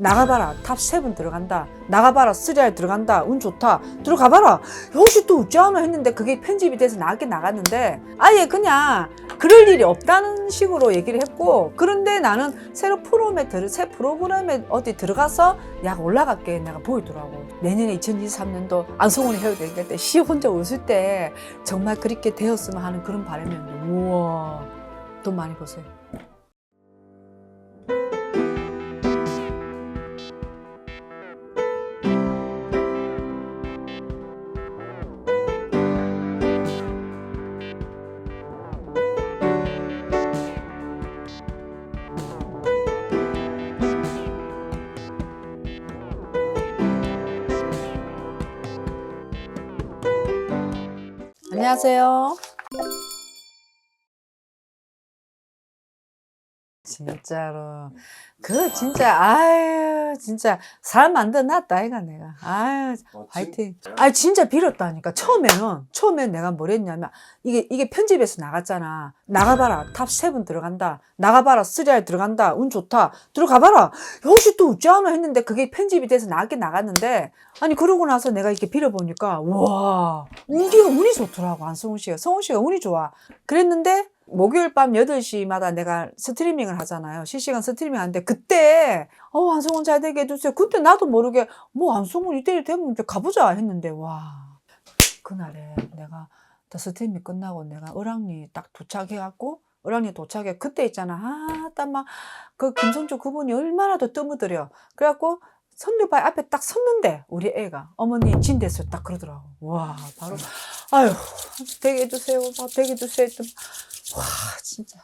나가봐라. 탑 세븐 들어간다. 나가봐라. 쓰리알 들어간다. 운 좋다. 들어가봐라. 혹시 또 웃지 않아 했는데 그게 편집이 돼서 나가긴 나갔는데 아예 그냥 그럴 일이 없다는 식으로 얘기를 했고 그런데 나는 새로 프로그램에 들, 새 프로그램에 어디 들어가서 약 올라갈게 내가 보이더라고. 내년에 2023년도 안성훈이 되니까 때시 혼자 웃을 때 정말 그렇게 되었으면 하는 그런 바람이었는데 우와. 돈 많이 버세요 안녕하세요. 진짜로. 그 진짜 아유 진짜 살 만들어 놨다 이가 내가. 아유 화이팅. 아 진짜 빌었다니까. 처음에는 처음엔 내가 뭐랬냐면 이게 이게 편집에서 나갔잖아. 나가봐라. 탑 세븐 들어간다. 나가봐라. 쓰리알 들어간다. 운 좋다. 들어가봐라. 혹시 또 웃지 않아 했는데 그게 편집이 돼서 나갔긴 나갔는데 아니 그러고 나서 내가 이렇게 빌어보니까 와 운기가 운이 좋더라고. 안성훈 씨가. 성훈 씨가 운이 좋아. 그랬는데 목요일 밤 8시마다 내가 스트리밍을 하잖아요. 실시간 스트리밍 하는데 그때 어 안성훈 잘 되게 해주세요. 그때 나도 모르게 뭐 안성훈 이때이 되면 이제 가보자 했는데 와. 그날에 내가 다 스트리밍 끝나고 내가 을왕리 딱 도착해갖고 을왕리 도착해 그때 있잖아. 아딱 막 그 김성주 그분이 얼마나 더 뜨무들여 그래갖고 선류발 앞에 딱 섰는데 우리 애가 어머니 진 됐어요 딱 그러더라고. 와 바로 아유 되게 해주세요. 막 되게 해주세요 와 진짜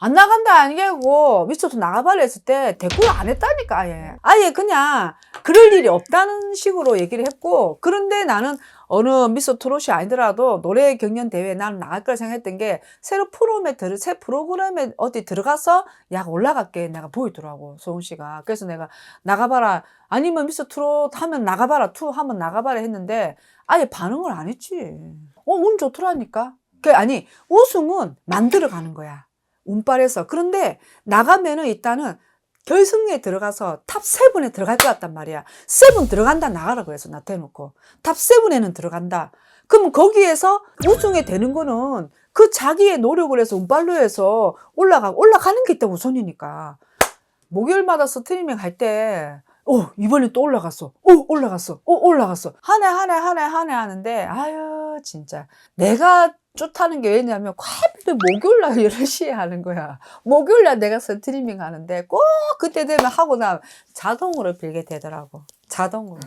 안 나간다 아니고 미스터 나가발라 했을 때 대꾸를 안 했다니까 아예 아예 그냥 그럴 일이 없다는 식으로 얘기를 했고 그런데 나는 어느 미스터 트롯이 아니더라도 노래 경연 대회에 나는 나갈 걸 생각했던 게 새로 프로그램에 들, 새 프로그램에 어디 들어가서 약 올라갈게 내가 보이더라고 소은 씨가 그래서 내가 나가봐라 아니면 미스터 트롯 하면 나가봐라 투 하면 나가봐라 했는데 아예 반응을 안 했지 어, 운 좋더라니까. 그, 아니, 우승은 만들어 가는 거야. 운빨에서. 그런데 나가면은 일단은 결승에 들어가서 탑 세븐에 들어갈 것 같단 말이야. 세븐 들어간다 나가라 그래서 나 대놓고. 탑 세븐에는 들어간다. 그럼 거기에서 우승이 되는 거는 그 자기의 노력을 해서 운빨로 해서 올라가, 올라가는 게 일단 우선이니까. 목요일마다 스트리밍 할 때, 어, 이번에 또 올라갔어. 어, 올라갔어. 어, 올라갔어. 한 해, 한해 하는데, 아유, 진짜. 내가 쫓하는 게 왜냐면, 하필 목요일날 11시에 하는 거야. 목요일날 내가 스트리밍 하는데, 꼭 그때 되면 하고 나면 자동으로 빌게 되더라고. 자동으로.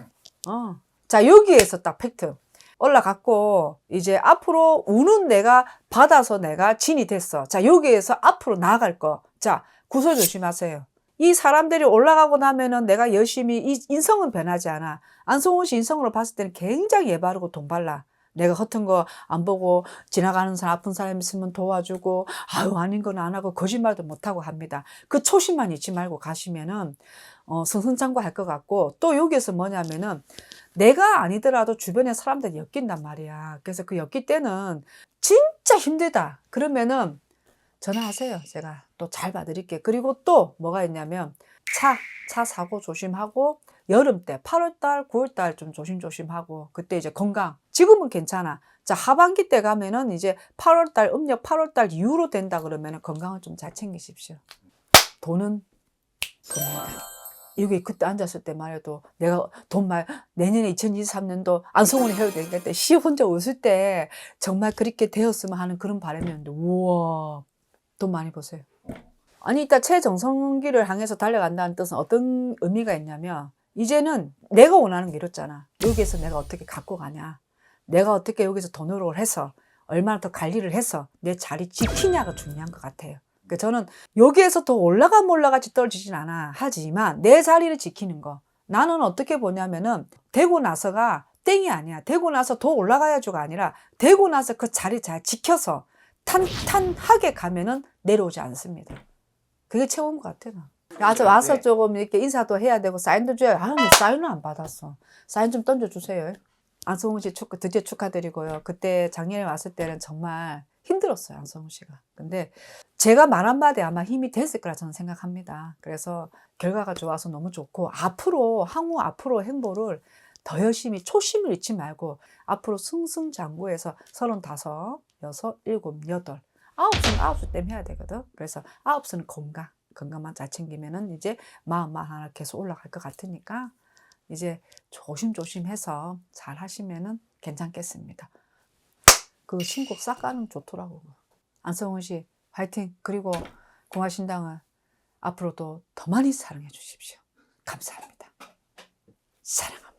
어. 자, 여기에서 딱 팩트. 올라갔고, 이제 앞으로 우는 내가 받아서 내가 진이 됐어. 자, 여기에서 앞으로 나아갈 거. 자, 구설 조심하세요. 이 사람들이 올라가고 나면은 내가 열심히 이 인성은 변하지 않아. 안성훈 씨 인성으로 봤을 때는 굉장히 예바르고 돈 발라. 내가 허튼 거 안 보고 지나가는 사람 아픈 사람 있으면 도와주고 아유 아닌 건 안 하고 거짓말도 못 하고 합니다. 그 초심만 잊지 말고 가시면은 어, 승승장구할 것 같고 또 여기에서 뭐냐면은 내가 아니더라도 주변에 사람들이 엮인단 말이야. 그래서 그 엮일 때는 진짜 힘들다. 그러면은 전화하세요. 제가 또 잘 봐드릴게요. 그리고 또 뭐가 있냐면 차, 차 사고 조심하고 여름 때 8월달, 9월달 좀 조심조심하고 그때 이제 건강. 지금은 괜찮아. 자 하반기 때 가면은 이제 8월달 음력 8월달 이후로 된다 그러면은 건강을 좀 잘 챙기십시오. 돈은 돈입니다. 여기 그때 앉았을 때 말해도 내가 돈 말 내년에 2023년도 안성훈이 해야 그때 시 혼자 웃을 때 정말 그렇게 되었으면 하는 그런 바람이었는데 우와 돈 많이 버세요. 아니 이따 최정성기를 향해서 달려간다는 뜻은 어떤 의미가 있냐면 이제는 내가 원하는 게 이렇잖아. 여기에서 내가 어떻게 갖고 가냐. 내가 어떻게 여기서 더 노력을 해서 얼마나 더 관리를 해서 내 자리 지키냐가 중요한 것 같아요. 그 저는 여기에서 더 올라가 몰라가지 떨어지진 않아 하지만 내 자리를 지키는 거 나는 어떻게 보냐면은 되고 나서가 땡이 아니야 되고 나서 더 올라가야죠가 아니라 되고 나서 그 자리 잘 지켜서 탄탄하게 가면은 내려오지 않습니다 그게 최고인 것 같아 나 와서 와서 조금 이렇게 인사도 해야 되고 사인도 줘야 아 근데 사인은 안 받았어 사인 좀 던져주세요 안성훈 씨 축하 드디어 축하드리고요 그때 작년에 왔을 때는 정말 힘들었어요, 안성훈 씨가. 근데 제가 말 한마디 아마 힘이 됐을 거라 저는 생각합니다. 그래서 결과가 좋아서 너무 좋고, 앞으로, 항우 앞으로 행보를 더 열심히 초심을 잃지 말고, 앞으로 승승장구해서 서른다섯, 여섯, 일곱, 여덟, 아홉 수는 아홉 수 때문에 해야 되거든. 그래서 아홉 수는 건강, 건강만 잘 챙기면은 이제 마음만 하나 계속 올라갈 것 같으니까, 이제 조심조심해서 잘 하시면은 괜찮겠습니다. 그 신곡 싹 가는 좋더라고. 안성훈 씨, 화이팅! 그리고 공화신당을 앞으로도 더 많이 사랑해 주십시오. 감사합니다. 사랑합니다.